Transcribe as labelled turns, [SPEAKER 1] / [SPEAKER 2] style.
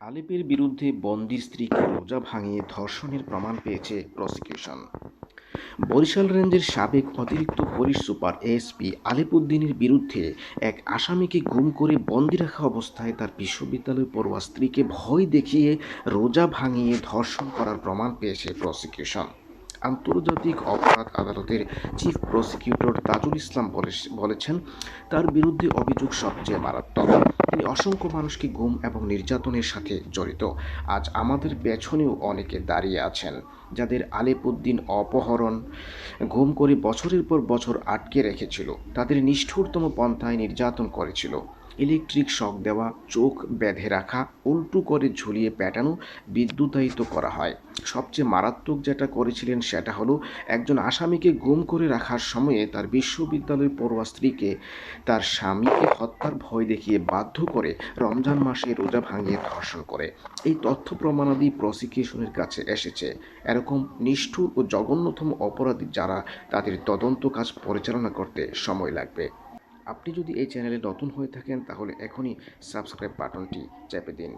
[SPEAKER 1] আলেপের বিরুদ্ধে বন্দি স্ত্রীকে রোজা ভাঙিয়ে ধর্ষণের প্রমাণ পেয়েছে প্রসিকিউশন বরিশাল রেঞ্জের সাবেক অতিরিক্ত পুলিশ সুপার এএসপি আলিপুদ্দিনের বিরুদ্ধে এক আসামিকে গুম করে বন্দি রাখা অবস্থায় তার বিশ্ববিদ্যালয় পড়ুয়া স্ত্রীকে ভয় দেখিয়ে রোজা ভাঙিয়ে ধর্ষণ করার প্রমাণ পেয়েছে প্রসিকিউশন আন্তর্জাতিক অপরাধ আদালতের চিফ প্রসিকিউটর তাজুল ইসলাম বলে- বলেছেন, তার বিরুদ্ধে অভিযোগ সবচেয়ে মারাত্মক। তিনি অসংখ্য মানুষকে গুম এবং নির্যাতনের সাথে জড়িত। আজ আমাদের পেছনেও অনেকে দাঁড়িয়ে আছেন, যাদের আলেপুদ্দিন অপহরণ ঘুম করে বছরের পর বছর আটকে রেখেছিল। তাদের নিষ্ঠুরতম পন্থায় নির্যাতন করেছিল। ইলেকট্রিক শক দেওয়া, চোখ বেঁধে রাখা, উল্টু করে ঝুলিয়ে পেটানো বিদ্যুতায়িত করা হয়। সবচেয়ে মারাত্মক যেটা করেছিলেন সেটা হলো একজন আসামিকে গুম করে রাখার সময়ে তার বিশ্ববিদ্যালয় পড়ুয়া স্ত্রীকে তার স্বামীকে হত্যার ভয় দেখিয়ে বাধ্য করে রমজান মাসে রোজা ভাঙিয়ে ধর্ষণ করে। এই তথ্য প্রমাণাদি প্রসিকিউশনের কাছে এসেছে। এরকম নিষ্ঠুর ও জঘন্যতম অপরাধী যারা তাদের তদন্ত কাজ পরিচালনা করতে সময় লাগবে। আপনি যদি এই চ্যানেলে নতুন হয়ে থাকেন তাহলে এখনই সাবস্ক্রাইব বাটনটি চেপে দিন।